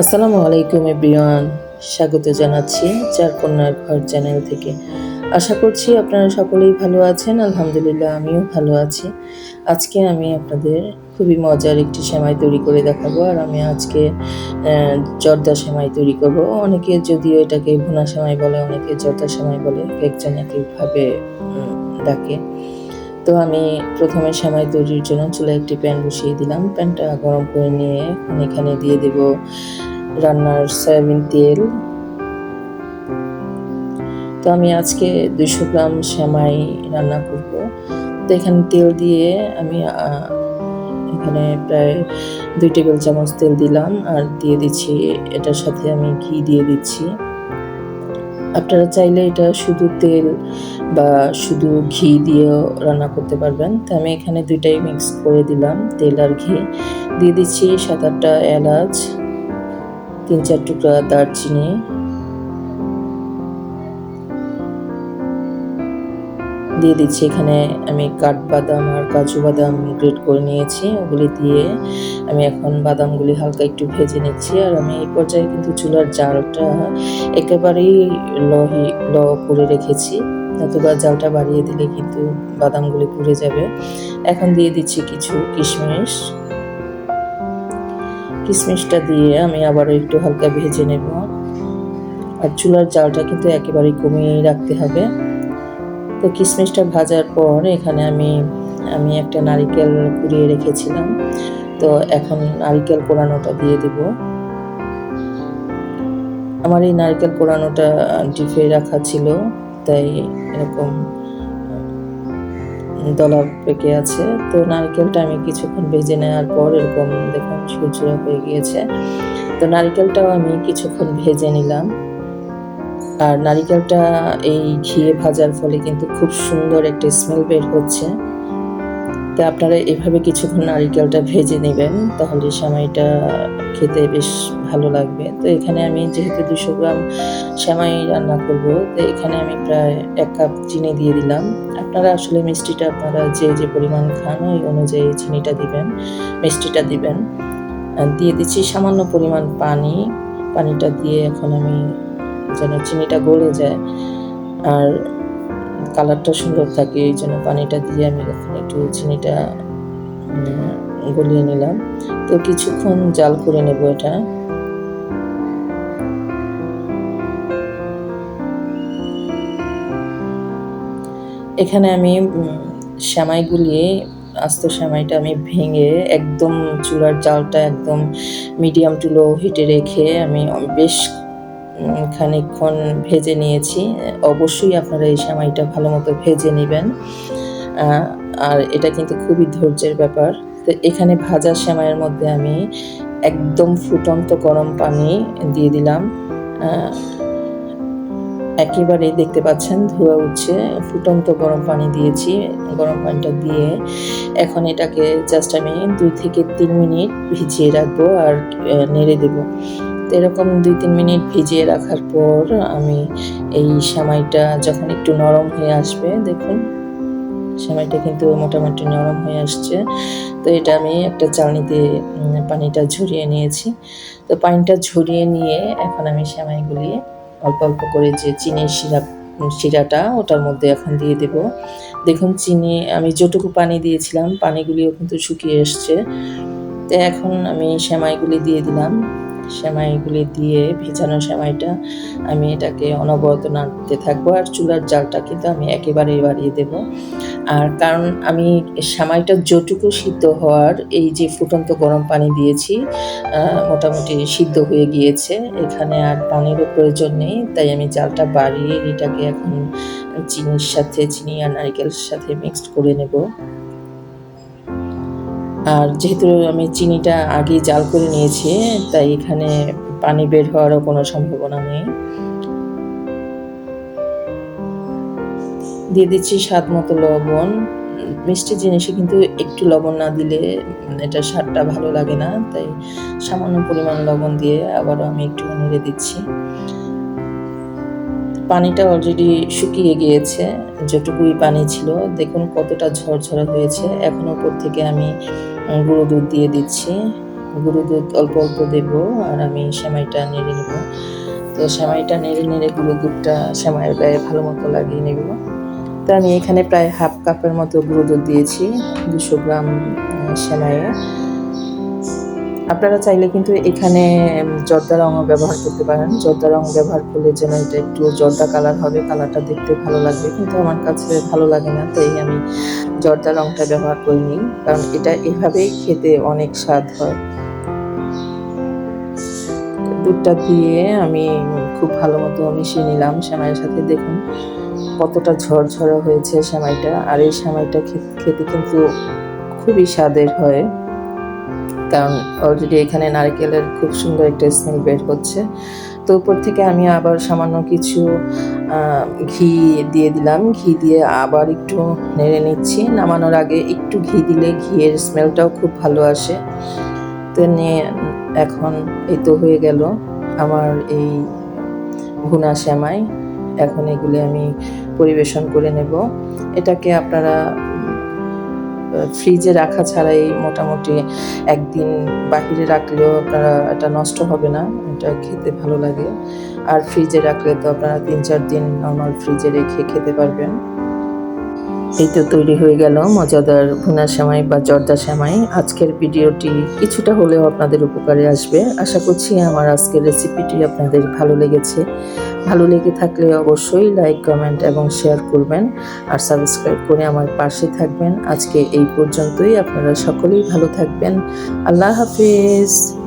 আসসালামু আলাইকুম এভরিওয়ান। স্বাগত জানাচ্ছি চার কন্যার ঘর চ্যানেল থেকে। আশা করছি আপনারা সকলেই ভালো আছেন, আলহামদুলিল্লাহ আমিও ভালো আছি। আজকে আমি আপনাদের খুবই মজার একটি সেমাই তৈরি করে দেখাবো আর আমি আজকে জর্দা সেমাই তৈরি করব। অনেকে যদিও এটাকে ভুনা সেমাই বলে, অনেকে জর্দা সেমাই বলে, একজন এক একভাবে ডাকে। তো আমি প্রথমে সেমাই তৈরির জন্য চুলায় একটি প্যান বসিয়ে দিলাম। প্যানটা গরম করে নিয়ে এখানে দিয়ে দেব রান্নার সয়াবিন তেল। তো আমি আজকে দুশো গ্রাম সেমাই রান্না করব। তো এখানে তেল দিয়ে আমি এখানে প্রায় দুই টেবিল চামচ তেল দিলাম আর দিয়ে দিচ্ছি, এটার সাথে আমি ঘি দিয়ে দিচ্ছি। আপনারা চাইলে এটা শুধু তেল বা শুধু ঘি দিয়েও রান্না করতে পারবেন। তো আমি এখানে দুইটাই মিক্স করে দিলাম তেল আর ঘি। দিয়ে দিচ্ছি সাত আটটা এলাচ তিন চার টুকরা দারচিনি দিয়ে দিচ্ছি এখানে আমি কাঠবাদাম আর কাজু বাদাম গ্রেট করে নিয়েছি। ওগুলি দিয়ে আমি এখন বাদামগুলি হালকা একটু ভেজে নিচ্ছি। আর আমি এই পর্যায়ে কিন্তু চুলার জালটা একেবারেই লহি, ল করে রেখেছি। নতুবা জালটা বাড়িয়ে দিলে কিন্তু বাদামগুলি পুড়ে যাবে। এখন দিয়ে দিচ্ছি কিছু কিশমিশ। কিশমিশটা দিয়ে আমি আবারও একটু হালকা ভেজে নেব। আর চুলার জালটা কিন্তু একেবারেই কমিয়ে রাখতে হবে। তো কিশমিশটা ভাজার পর এখানে আমি আমি একটা নারিকেল কুড়িয়ে রেখেছিলাম। তো এখন নারিকেল কোরানোটা দিয়ে দেব। আমার এই নারকেল কোরানোটা ডিপে রাখা ছিল, তাই এরকম দলা পেকে আছে। তো নারকেলটা আমি কিছুক্ষণ ভেজে নেওয়ার পর এরকম দেখুন সূর্যরা হয়ে গিয়েছে। তো নারকেলটাও আমি কিছুক্ষণ ভেজে নিলাম। আর নারিকেলটা এই ঘিয়ে ভাজার ফলে কিন্তু খুব সুন্দর একটা স্মেল বের হচ্ছে। তো আপনারা এভাবে কিছুক্ষণ নারিকেলটা ভেজে নেবেন, তাহলে সেমাইটা খেতে বেশ ভালো লাগবে। তো এখানে আমি যেহেতু দুশো গ্রাম সেমাই রান্না করব, তো এখানে আমি প্রায় এক কাপ চিনি দিয়ে দিলাম। আপনারা আসলে মিষ্টিটা আপনারা যে যে পরিমাণ খান, ওই অনুযায়ী চিনিটা দিবেন, মিষ্টিটা দিবেন। দিয়ে দিচ্ছি সামান্য পরিমাণ পানি। পানিটা দিয়ে এখন আমি যেন চিনিটা গলে যায়। আর কালারটা সুন্দর থাকে, এই জন্য পানিটা দিয়ে আমি এখন একটু চিনিটা গলিয়ে নিলাম। তো কিছুক্ষণ জাল করে নেব এটা। এখানে আমি সেমাই গুলিয়ে আস্ত সেমাইটা আমি ভেঙে একদম চুলার জালটা একদম মিডিয়াম টু লো হিটে রেখে আমি বেশ খানিকক্ষণ ভেজে নিয়েছি। অবশ্যই আপনারা এই সেমাইটা ভালো মতো ভেজে নেবেন। আর এটা কিন্তু খুবই ধৈর্যের ব্যাপার। তো এখানে ভাজা সেমাইয়ের মধ্যে আমি একদম ফুটন্ত গরম পানি দিয়ে দিলাম। একেবারে দেখতে পাচ্ছেন ধোয়া উঠছে। ফুটন্ত গরম পানি দিয়েছি। গরম পানিটা দিয়ে এখন এটাকে জাস্ট আমি দুই থেকে তিন মিনিট ভিজিয়ে রাখব আর নেড়ে দেবো। তো এরকম দুই, তিন মিনিট ভিজিয়ে রাখার পর আমি এই সেমাইটা যখন একটু নরম হয়ে আসবে, দেখুন, সেমাইটা কিন্তু মোটামুটি নরম হয়ে আসছে। তো এটা আমি একটা চালনিতে পানিটা ঝরিয়ে নিয়েছি। তো পানিটা ঝরিয়ে নিয়ে এখন আমি সেমাইগুলি অল্প অল্প করে যে চিনির সিরাপ শিরাটা ওটার মধ্যে এখন দিয়ে দেব। দেখুন, চিনি, আমি যেটুকু পানি দিয়েছিলাম, পানিগুলিও কিন্তু শুকিয়ে এসছে। তো এখন আমি সেমাইগুলি দিয়ে দিলাম। সেমাইগুলি দিয়ে ভেজানো সেমাইটা আমি এটাকে অনবরত নাড়তে থাকব আর চুলার জালটা কিন্তু আমি একেবারেই বাড়িয়ে দেব। আর কারণ আমি সেমাইটা যেটুকু সিদ্ধ হওয়ার এই যে ফুটন্ত গরম পানি দিয়েছি মোটামুটি সিদ্ধ হয়ে গিয়েছে। এখানে আর পানিরও প্রয়োজন নেই, তাই আমি জালটা বাড়িয়ে এটাকে এখন চিনির সাথে, চিনি আর নারকেলের সাথে মিক্সড করে নেব। আর যেহেতু আমি চিনিটা আগে জাল করে নিয়েছি, তাই এখানে পানি বের হওয়ারও কোনো সম্ভাবনা নেই। দিয়ে দিচ্ছি স্বাদ মতো লবণ। মিষ্টি জিনিসে কিন্তু একটু লবণ না দিলে এটা স্বাদটা ভালো লাগে না, তাই সামান্য পরিমাণ লবণ দিয়ে আবারও আমি একটু নেড়ে দিচ্ছি। পানিটা অলরেডি শুকিয়ে গিয়েছে যেটুকুই পানি ছিল। দেখুন কতটা ঝরঝরে হয়েছে। এখন উপর থেকে আমি গুঁড়ো দুধ দিয়ে দিচ্ছি। গুঁড়ো দুধ অল্প অল্প দেব আর আমি সেমাইটা নেড়ে নেব। তো সেমাইটা নেড়ে নেড়ে গুঁড়ো দুধটা সেমাইয়ের গায়ে ভালো মতো লাগিয়ে নেব। তো আমি এখানে প্রায় হাফ কাপের মতো গুঁড়ো দুধ দিয়েছি, দুশো গ্রাম সেমাইয়ে আপনারা চাইলে কিন্তু এখানে জর্দা রঙও ব্যবহার করতে পারেন। জর্দা রঙ ব্যবহার করলে যেন এটা একটু জর্দা কালার হবে, কালারটা দেখতে ভালো লাগবে। কিন্তু আমার কাছে ভালো লাগে না, তাই আমি জর্দা রঙটা ব্যবহার করিনি। কারণ এটা এভাবেই খেতে অনেক স্বাদ হয়। দুধটা দিয়ে আমি খুব ভালো মতো মিশিয়ে নিলাম সেমাইয়ের সাথে। দেখুন কতটা ঝরঝরা হয়েছে সেমাইটা আর এই সেমাইটা খেতে কিন্তু খুবই স্বাদের হয়। কারণ অলরেডি এখানে নারকেলের খুব সুন্দর একটা স্মেল বের হচ্ছে। তো উপর থেকে আমি আবার সামান্য কিছু ঘি দিয়ে দিলাম। ঘি দিয়ে আবার একটু নেড়ে নিচ্ছি। নামানোর আগে একটু ঘি দিলে ঘিয়ের স্মেলটাও খুব ভালো আসে। তো নিয়ে এখন এই তো হয়ে গেল আমার এই ভুনা শ্যামাই এখন এগুলি আমি পরিবেশন করে নেব। এটাকে আপনারা ফ্রিজে রাখা ছাড়াই মোটামুটি একদিন বাহিরে রাখলেও আপনারা এটা নষ্ট হবে না, এটা খেতে ভালো লাগে। আর ফ্রিজে রাখলে তো আপনারা তিন চার দিন নর্মাল ফ্রিজে রেখে খেতে পারবেন। এই তো তৈরি হয়ে গেল মজাদার ভুনা সেমাই বা জর্দা সেমাই। আজকের ভিডিওটি কিছুটা হলেও আপনাদের উপকারে আসবে। আশা করছি আমার আজকের রেসিপিটি আপনাদের ভালো লেগেছে। ভালো লেগে থাকলে অবশ্যই লাইক, কমেন্ট এবং শেয়ার করবেন আর সাবস্ক্রাইব করে আমার পাশে থাকবেন। আজকে এই পর্যন্তই। আপনারা সকলেই ভালো থাকবেন। আল্লাহ হাফিজ।